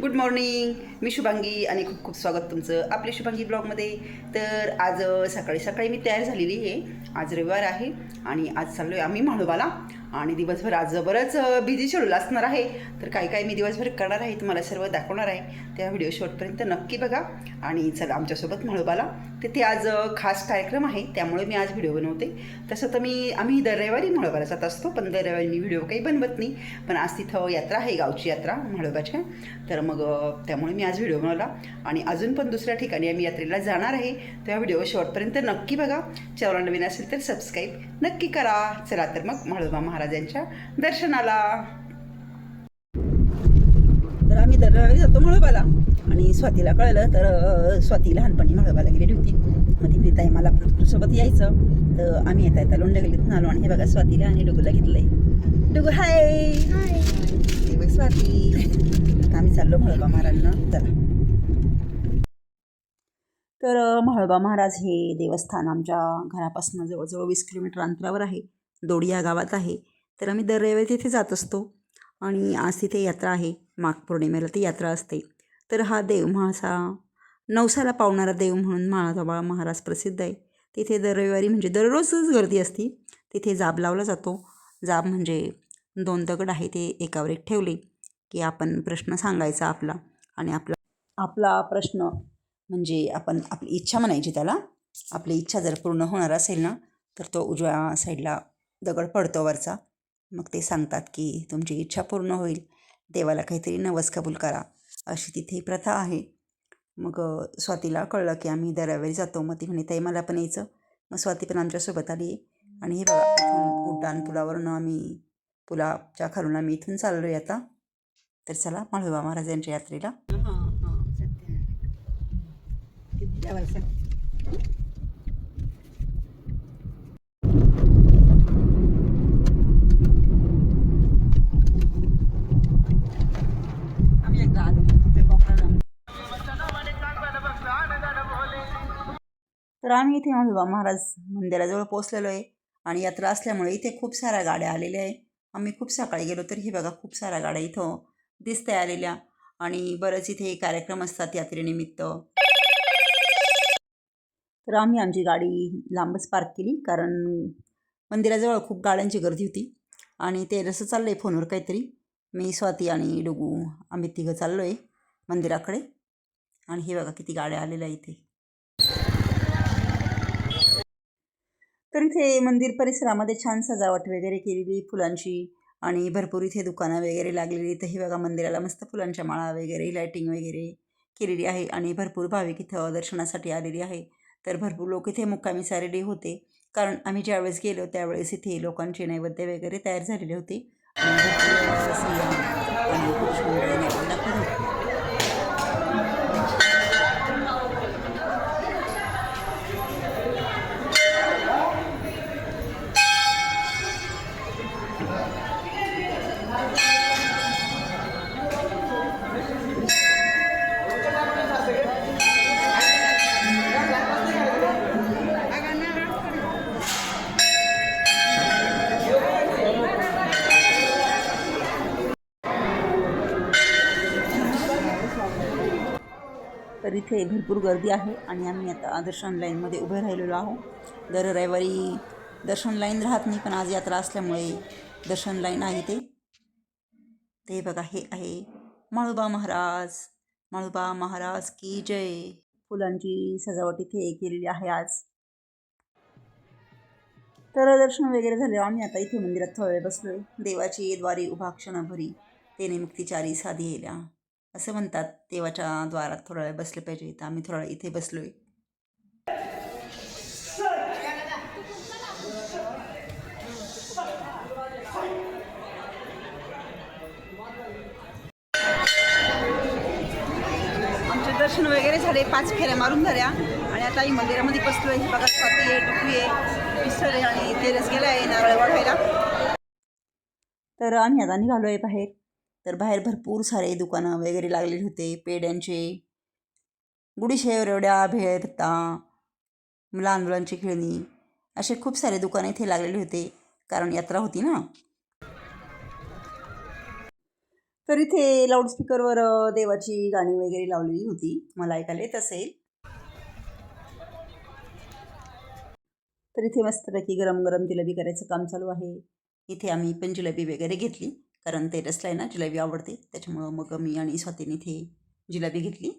Good morning मी शुभांगी आणि खूप खूप स्वागत तुमचं आपल्या शुभांगी ब्लॉगमध्ये. तर आज सकाळी सकाळी मी तयार झालेली आहे. आज रविवार आहे आणि आज चाललो आहे आम्ही म्हाळोबाला आणि दिवसभर आज बरंच बिझी शेड्यूल असणार आहे. तर काय काय मी दिवसभर करणार आहे तुम्हाला सर्व दाखवणार आहे. त्या व्हिडिओ शॉर्टपर्यंत नक्की बघा. आणि चला आमच्यासोबत म्हाळोबाला तिथे आज खास कार्यक्रम आहे त्यामुळे मी आज व्हिडिओ बनवते. तसं तर मी आम्ही दर रविवारी म्हाळोबाला जात असतो पण दर रविवारी मी व्हिडिओ काही बनवत नाही. पण आज तिथं यात्रा आहे गावची यात्रा म्हाळोबाच्या तर मग त्यामुळे मी आज व्हिडिओ बनवला. आणि अजून पण दुसऱ्या ठिकाणी आम्ही यात्रेला जाणार आहे. त्या व्हिडिओ शॉर्टपर्यंत नक्की बघा. चॅनल नवीन असेल तर सबस्क्राईब नक्की करा. चला तर मग म्हाळोबा महाराजांच्या दर्शनाला. तर आम्ही दर रविवारी जातो म्हाळोबाला आणि स्वातीला कळलं तर स्वाती लहानपणी म्हाळोबाला गेलेली होती. मग ती ताई मला सोबत यायचं. तर आम्ही येता येता लोंढ्या गल्लीतून आलो आणि हे बघा स्वातीला आणि डुगूला घेतलंय. डुगू हाय बघ स्वाती. आता आम्ही चाललो म्हाळोबा महाराजांना. चला. तर म्हाळोबा महाराज हे देवस्थान आमच्या घरापासून जवळजवळ वीस किलोमीटर अंतरावर आहे. दोडी या गावात आहे. तर आम्ही दर रविवारी तिथे जात असतो. आणि आज तिथे यात्रा आहे. माघ पौर्णिमेला ती यात्रा असते. तर हा देव म्हाळसा नवसाला पावणारा देव म्हणून म्हाळोबा महाराज प्रसिद्ध आहे. तिथे दर रविवारी म्हणजे दररोजच गर्दी असते. तिथे जाब लावला जातो. जाब म्हणजे दोन दगड आहे ते एकावर एक ठेवले की आपण प्रश्न सांगायचा आपला आणि आपला आपला प्रश्न म्हणजे आपण आपली इच्छा म्हणायची त्याला. आपली इच्छा जर पूर्ण होणार असेल ना तर तो उजव्या साईडला दगड पडतो वरचा. मग ते सांगतात की तुमची इच्छा पूर्ण होईल. देवाला काहीतरी नवस कबूल करा. अशी तिथे प्रथा आहे. मग स्वातीला कळलं की आम्ही दर जातो. मग ती म्हणे ताई मला पण यायचं. मग स्वाती पण आमच्यासोबत आली. आणि हे बघा इथून उड्डाण पुलावरून आम्ही पुलाच्या खालून आम्ही इथून चाललो आहे आता. तर चला माळोबा महाराजांच्या यात्रेला आम्ही एकदा आलो ते कोकणाला तर आम्ही इथे माळोबा महाराज मंदिराजवळ पोहोचलेलो आहे. आणि यात्रा असल्यामुळे इथे खूप साऱ्या गाड्या आलेल्या आहे. आम्ही खूप सकाळी गेलो तर ही बघा खूप साऱ्या गाड्या इथं दिसते आलेल्या. आणि बरेच इथे कार्यक्रम असतात यात्रेनिमित्त. तर आम्ही आमची गाडी लांबच पार्क केली कारण मंदिराजवळ खूप गाड्यांची गर्दी होती. आणि ते रसं चाललं आहे फोनवर काहीतरी. मी स्वाती आणि डुगू आम्ही तिघं चाललो आहे मंदिराकडे. आणि हे बघा किती गाड्या आलेल्या इथे. तर इथे मंदिर परिसरामध्ये छान सजावट वगैरे केलेली फुलांची आणि भरपूर इथे दुकानं वगैरे लागलेली तर हे बघा मंदिराला मस्त फुलांच्या माळा वगैरे लायटिंग वगैरे केलेली आहे आणि भरपूर भाविक इथं दर्शनासाठी आलेली आहे. तर भरपूर लोक इथे मुक्कामी सारेले होते. कारण आम्ही ज्यावेळेस गेलो त्यावेळेस इथे लोकांचे नैवेद्य वगैरे तयार झालेले होते. आणि तर इथे भरपूर गर्दी आहे आणि आम्ही आता दर्शन लाईनमध्ये उभे राहिलेलो आहोत. दर रविवारी दर्शन लाईन राहत नाही पण आज यात्रा असल्यामुळे दर्शन लाईन आहे ते ते बघा हे आहे माळोबा महाराज. माळोबा महाराज की जय. फुलांची सजावट इथे केलेली आहे आज. तर दर्शन वगैरे झाले आम्ही आता इथे मंदिरात थोडा वेळ बसलोय. देवाची द्वारे उभा क्षणभरी तेने मुक्तिचारी साधी येल्या असं म्हणतात देवाच्या द्वारात थोडा वेळ बसले पाहिजे. तर आम्ही थोडा वेळ इथे बसलोय. आमचे दर्शन वगैरे झाले पाच फेऱ्या मारून झाल्या आणि आता ही मंदिरामध्ये बसलो आहे बघा स्वाती आहे टुकली आहे विसर आहे आणि तेरस गेला आहे नारळ वाढवायला. तर आम्ही आता निघालो आहे बाहेर. तर बाहेर भरपूर सारे दुकानं वगैरे लागलेले होते. पेड्यांचे. गुडीशेवर एवढ्या भेळ लहान मुलांची खेळणी असे खूप सारे दुकानं इथे लागलेले होते. कारण यात्रा होती ना. तर इथे लाऊडस्पीकरवर देवाची गाणी वगैरे लावलेली होती. मला ऐकायला येत असेल. तर इथे मस्तपैकी गरम गरम जिलेबी करायचं काम चालू आहे. इथे आम्ही पण जिलेबी वगैरे घेतली. कारण तेरसला आहे ना जिलेबी आवडते. त्याच्यामुळं मग मी आणि स्वातीने इथे जिलेबी घेतली.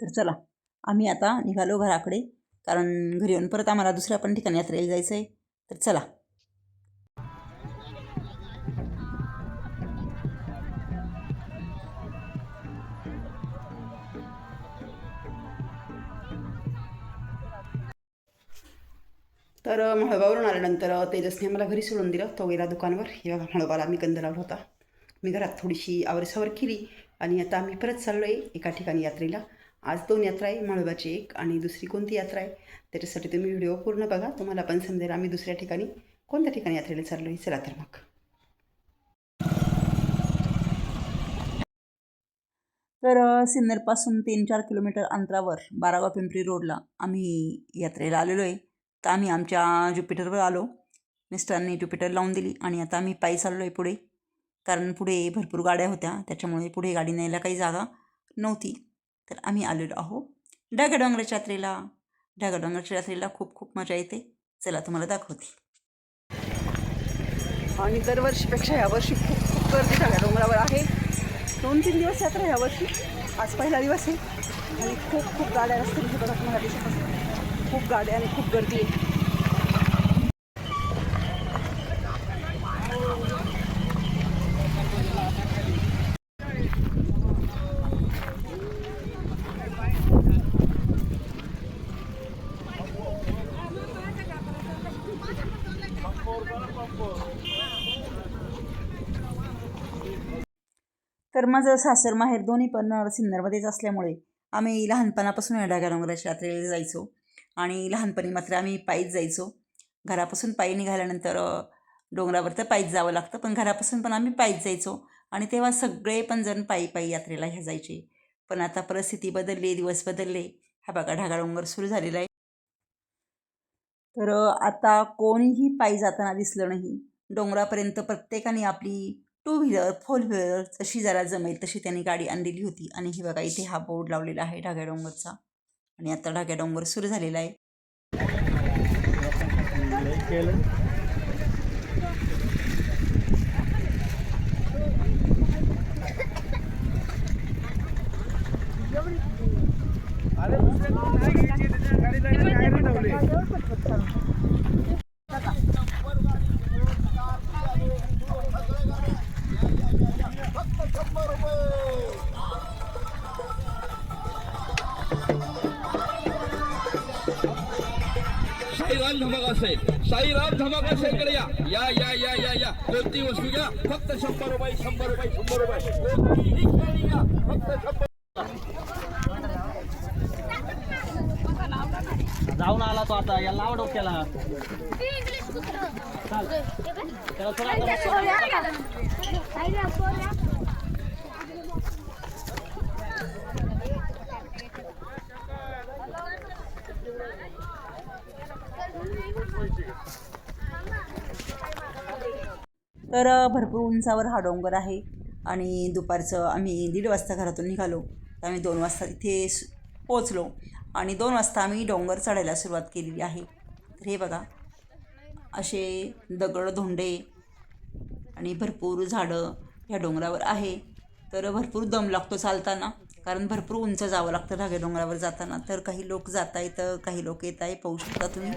तर चला आम्ही आता निघालो घराकडे. कारण घरी येऊन परत आम्हाला दुसऱ्या पण ठिकाणी यात्रेला जायचं आहे तर चला. तर मळबावरून आल्यानंतर तेजसने मला घरी सोडून दिलं. तो गेला दुकानवर. या बघा मळबाला मी गंध लावला होता. मी घरात थोडीशी आवरसावर केली आणि आता आम्ही परत चाललो आहे एका ठिकाणी यात्रेला. आज दोन यात्रा आहे मळबाची एक आणि दुसरी कोणती यात्रा आहे त्याच्यासाठी तुम्ही व्हिडिओ पूर्ण बघा. तुम्हाला पण समजेल आम्ही दुसऱ्या ठिकाणी कोणत्या ठिकाणी यात्रेला चाललो आहे चला तर मग. तर सिन्नरपासून तीन चार किलोमीटर अंतरावर बारावा पिंपरी रोडला आम्ही यात्रेला आलेलो आहे तर आम्ही आमच्या ज्युपिटरवर आलो. मिस्टरांनी ज्युपिटर लावून दिली आणि आता आम्ही पायी चाललो आहे पुढे. कारण पुढे भरपूर गाड्या होत्या. त्याच्यामुळे पुढे गाडी न्यायला काही जागा नव्हती. तर आम्ही आलेलो आहो ढगाडोंगराच्या यात्रेला. ढगाडोंगराच्या यात्रेला खूप खूप मजा येते. चला तुम्हाला दाखवते. आणि दरवर्षीपेक्षा यावर्षी खूप खूप गर्दी ढगाडोंगरावर आहे. दोन तीन दिवस यात्रा यावर्षी. आज पहिला दिवस आहे. आणि खूप खूप गाड्या रस्त्याने बघा तुम्हाला दिसत असतात खूप गाड्या आणि खूप गर्दी आहे. तर माझं सासर माहेर दोन्ही पण सिन्नरमध्येच असल्यामुळे आम्ही लहानपणापासून या डागा डोंगराच्या यात्रेला जायचो. आणि लहानपणी मात्र आम्ही पायीच जायचो. घरापासून पायी निघाल्यानंतर डोंगरावर तर पायीच जावं लागतं पण घरापासून पण आम्ही पायीच जायचो. आणि तेव्हा सगळे पण जण पायी पायी यात्रेला ह्या जायचे. पण आता परिस्थिती बदलली दिवस बदलले. हा बघा ढागा डोंगर सुरू झालेला आहे. तर आता कोणीही पायी जाताना दिसलं नाही. डोंगरापर्यंत प्रत्येकाने आपली टू व्हीलर फोर व्हीलर जशी जरा जमेल तशी त्यांनी गाडी आणलेली होती. आणि हे बघा इथे हा बोर्ड लावलेला आहे ढाग्या डोंगरचा. आणि आता डाक्या डोंगर सुरू झालेला आहे. साईराम असेल साईराम धमाका असेल या या या या या. या कोणती वस्तू घ्या? फक्त शंभर रुपये शंभर रुपये शंभर रुपये. कोणतीही खेळणी घ्या? फक्त शंभर जाऊन आला तो आता. याला लाव डोक्याला. त्याला थोडा तर भरपूर उंचावर हा डोंगर आहे आणि दुपारचं आम्ही दीड वाजता घरातून निघालो. तर आम्ही दोन वाजता इथे पोचलो आणि दोन वाजता आम्ही डोंगर चढायला सुरुवात केलेली आहे. तर हे बघा असे दगड धोंडे आणि भरपूर झाडं ह्या डोंगरावर आहे. तर भरपूर दम लागतो चालताना कारण भरपूर उंच जावं लागतं धागे डोंगरावर जाताना. तर काही लोक जात आहेत काही लोक येत आहे पाहू शकता तुम्ही.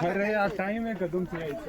अरे आज टाइम आहे कदम तुमचं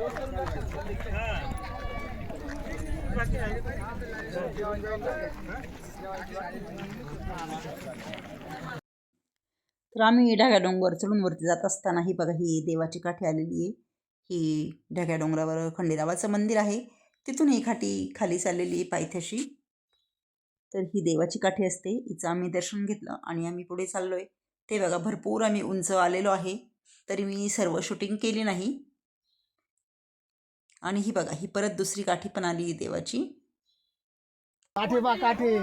तर आम्ही ढाग्या डोंगर चढून वरती जात असताना ही बघा ही देवाची काठी आलेली आहे. ही ढाग्या डोंगरावर खंडेरावाचं मंदिर आहे. तिथून ही काठी खाली चाललेली आहे पायथ्याशी. तर ही देवाची काठी असते. हिचं आम्ही दर्शन घेतलं आणि आम्ही पुढे चाललो आहे ते बघा भरपूर आम्ही उंच आलेलो आहे. तरी मी सर्व शूटिंग केली नाही. आणि ही बघा ही परत दुसरी काठी पण आली देवाची. काठी बा काठी.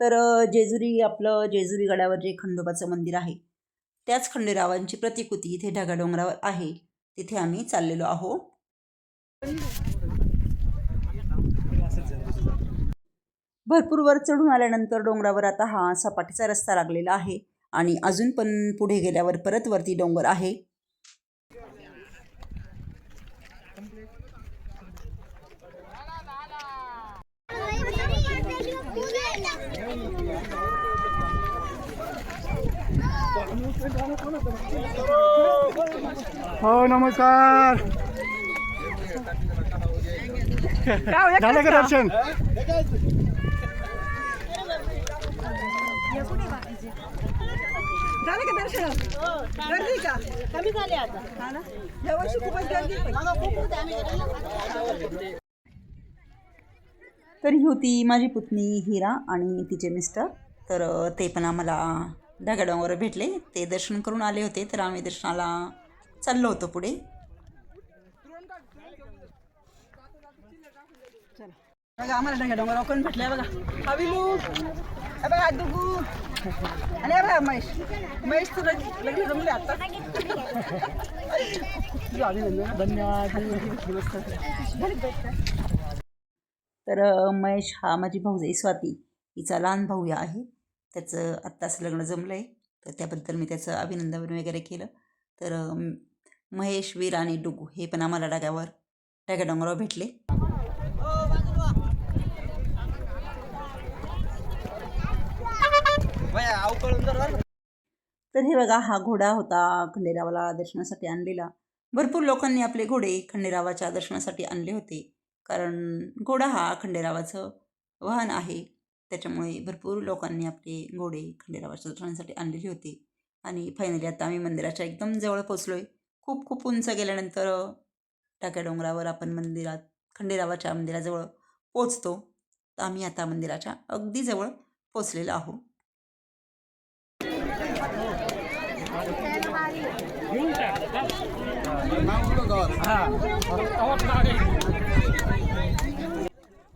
तर जेजुरी आपलं जेजुरी गडावर जे खंडोबाचं मंदिर आहे त्याच खंडेरावांची प्रतिकृती इथे ढगा डोंगरावर आहे. तिथे आम्ही चाललेलो आहो. भरपूर वर चढून आल्यानंतर डोंगरावर आता हा सपाटीचा रस्ता लागलेला आहे. आणि अजून पण पुढे गेल्यावर परत वरती डोंगर आहे. हो नमस्कार. झालं का दर्शन? झालं का दर्शन गर्दी का? कमी झाली आता. हा ना? यावर्षी खूपच गर्दी तर ही होती माझी पुतणी हिरा आणि तिचे मिस्टर. तर ते पण आम्हाला ढगाडावर भेटले. ते दर्शन करून आले होते. तर आम्ही दर्शनाला चाललो होतो पुढे. बघा आम्हाला डोंगरावर कोण भेटले बघा. हे बघा दुगू आणि अरे महेश. महेश तुला लगेच जमले आता. तर महेश हा माझी भाऊजाई स्वाती. हिचा लहान भाऊ आहे. त्याचं आत्ताच लग्न जमलं आहे तर त्याबद्दल मी त्याचं अभिनंदन वगैरे केलं. तर महेश वीर आणि डुगू हे पण आम्हाला डाग्यावर डाग्या डोंगरावर भेटले. तर. हे बघा हा घोडा होता खंडेरावाला दर्शनासाठी आणलेला. भरपूर लोकांनी आपले घोडे खंडेरावाच्या दर्शनासाठी आणले होते. कारण घोडा हा खंडेरावाचं वाहन आहे. त्याच्यामुळे भरपूर लोकांनी आपले घोडे खंडेरावाच्या दर्शनासाठी आणलेले होते. आणि फायनली आता आम्ही मंदिराच्या एकदम जवळ पोचलो आहे खूप खूप उंच गेल्यानंतर टाक्या डोंगरावर आपण मंदिरात खंडेरावाच्या मंदिराजवळ पोचतो तर आम्ही आता मंदिराच्या अगदी जवळ पोचलेलो आहोत.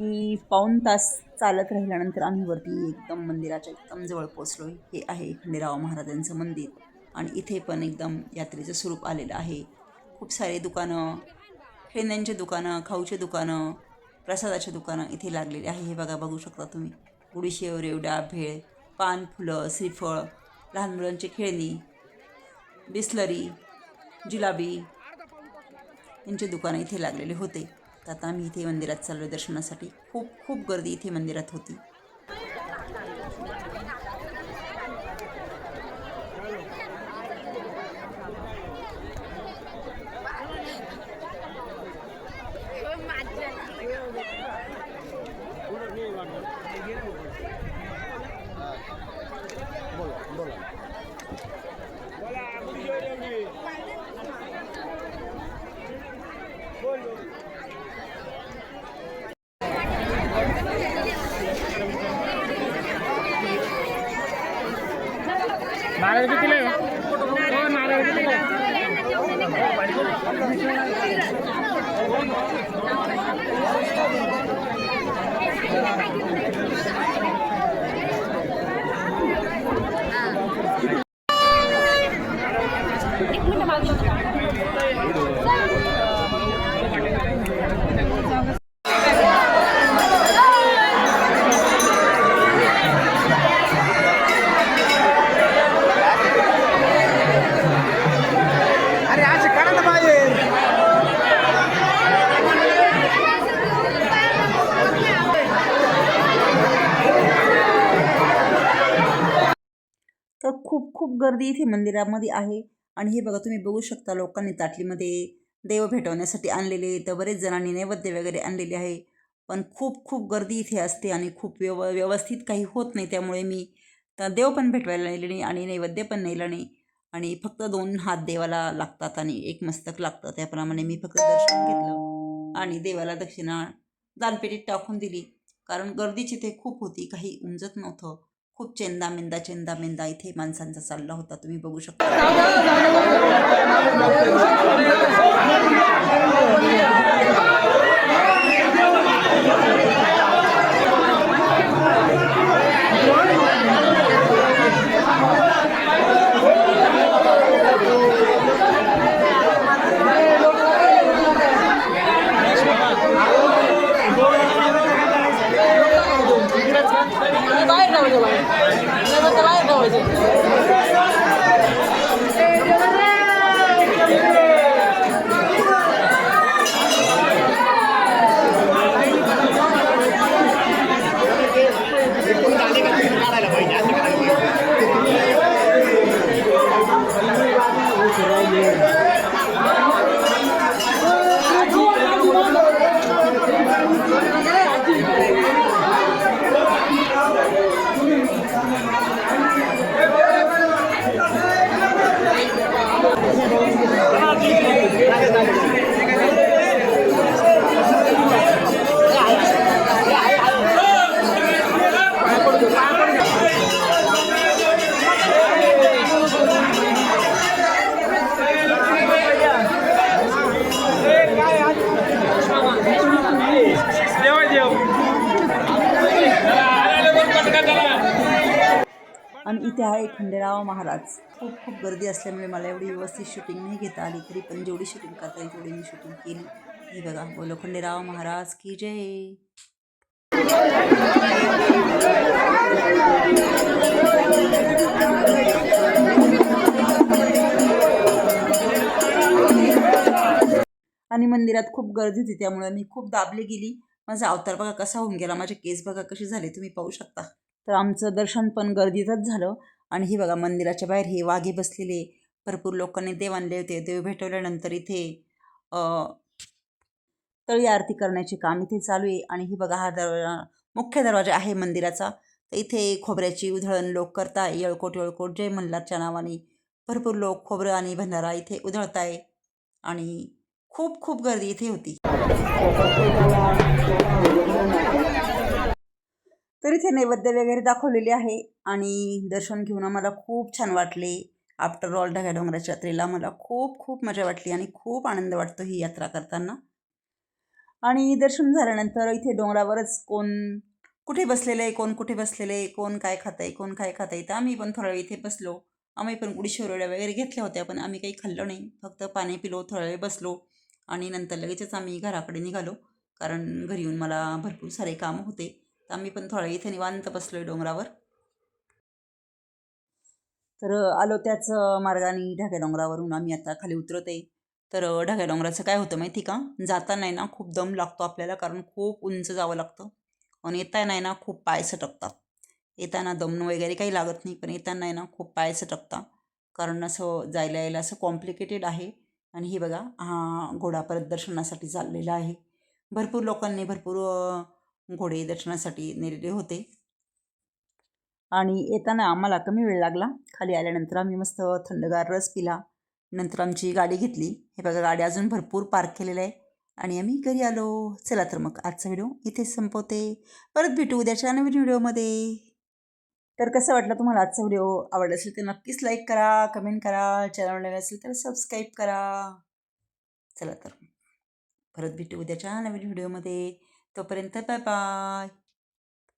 पाऊन पाऊण तास चालत राहिल्यानंतर आम्ही वरती एकदम मंदिराच्या एकदम जवळ पोचलो हे आहे खंडेराव महाराजांचं मंदिर आणि इथे पण एकदम यात्रेचं स्वरूप आलेलं आहे. खूप सारे दुकानं खेळण्यांचे दुकानं खाऊचे दुकानं प्रसादाचे दुकानं इथे लागलेले आहे. हे बघा बघू शकता तुम्ही. गुडीशेव रेवडा भेळ पान फुलं श्रीफळ लहान मुलांची खेळणी बिस्लरी जिलाबी. यांचे दुकानं इथे लागलेले होते. तर आता आम्ही इथे मंदिरात चाललो दर्शनासाठी. खूप खूप गर्दी इथे मंदिरात होती. तर खूप खूप गर्दी इथे मंदिरामध्ये आहे. आणि हे बघा तुम्ही बघू शकता लोकांनी ताटलीमध्ये देव भेटवण्यासाठी आणलेले तर बरेच जणांनी नैवेद्य वगैरे आणलेले आहे. पण खूप खूप गर्दी इथे असते आणि खूप व्यव व्यवस्थित काही होत नाही. त्यामुळे मी तर देव पण भेटवायला नेले नाही आणि नैवेद्य पण नेलं नाही. आणि फक्त दोन हात देवाला लागतात आणि एक मस्तक लागतं. त्याप्रमाणे मी फक्त दर्शन घेतलं आणि देवाला दक्षिणा दानपेटीत टाकून दिली. कारण गर्दीची ते खूप होती. काही उमजत नव्हतं. खूप चेंदा मेंदा चेंदा मेंदा इथे माणसांचा चालला होता तुम्ही बघू शकता. आणि इथे आहे खंडेराव महाराज. खूप खूप गर्दी असल्यामुळे मला एवढी व्यवस्थित शूटिंग नाही घेता आली तरी पण जेवढी शूटिंग करता येईल तेवढी मी शूटिंग केली. हे बघा बोलो खंडेराव महाराज की जय. आणि मंदिरात खूप गर्दी होती त्यामुळे मी खूप दाबली गेली. माझा अवतार बघा कसा होऊन गेला माझे केस बघा कसे झाले तुम्ही पाहू शकता. तर आमचं दर्शन पण गर्दीतच झालं. आणि ही बघा मंदिराच्या बाहेर हे वाघे बसलेले. भरपूर लोकांनी देव आणले होते. देव भेटवल्यानंतर इथे तळी आरती करण्याचे काम इथे चालू आहे. आणि ही बघा हा दरवाजा मुख्य दरवाजा आहे मंदिराचा. तर इथे खोबऱ्याची उधळण लोक करता येळकोट येळकोट जय मल्हारच्या नावाने. भरपूर लोक खोबरं आणि भंडारा इथे उधळताय. आणि खूप खूप गर्दी इथे होती. तर इथे नैवेद्य वगैरे दाखवलेले आहे आणि दर्शन घेऊन आम्हाला खूप छान वाटले. आफ्टर ऑल ढगा डोंगराच्या यात्रेला मला खूप खूप मजा वाटली आणि खूप आनंद वाटतो ही यात्रा करताना. आणि दर्शन झाल्यानंतर इथे डोंगरावरच कोण कुठे बसलेलं आहे कोण कुठे बसलेलं आहे कोण काय खात आहे कोण काय खात आहे तर आम्ही पण थोडा वेळ इथे बसलो. आम्ही पण गुडी शिवरड्या वगैरे घेतल्या होत्या पण आम्ही काही खाल्लं नाही. फक्त पाणी पिलो थोडा वेळ बसलो आणि नंतर लगेचच आम्ही घराकडे निघालो कारण घरी येऊन मला भरपूर सारे कामं होते. तर आम्ही पण थोडं इथे निवांत बसलो आहे डोंगरावर. तर आलो त्याच मार्गाने ढाक्या डोंगरावरून आम्ही आता खाली उतरत आहे तर ढाक्या डोंगराचं काय होतं माहिती का? जाताना आहे ना खूप दम लागतो आपल्याला कारण खूप उंच जावं लागतं. आणि येताना आहे ना खूप पाय सटकतात. येताना दम वगैरे काही लागत नाही पण येताना आहे ना खूप पाय सटकता कारण असं जायला यायला असं कॉम्प्लिकेटेड आहे. आणि हे बघा हा घोडा परत दर्शनासाठी चाललेला आहे. भरपूर लोकांनी भरपूर घोडे दर्शनासाठी नेलेले होते. आणि येताना आम्हाला कमी वेळ लागला. खाली आल्यानंतर आम्ही मस्त थंडगार रस पिला. नंतर आमची गाडी घेतली. हे बघा गाडी अजून भरपूर पार्क केलेलं आहे. आणि आम्ही घरी आलो. चला तर मग आजचा व्हिडिओ इथेच संपवते. परत भेटू उद्याच्या नवीन व्हिडिओमध्ये तर कसं वाटलं तुम्हाला आजचा व्हिडिओ आवडला असेल तर नक्कीच लाईक करा कमेंट करा. चॅनल नवे असेल तर सबस्क्राईब करा. चला तर परत भेटू उद्याच्या नवीन व्हिडिओमध्ये तोपर्यंत बाय बाय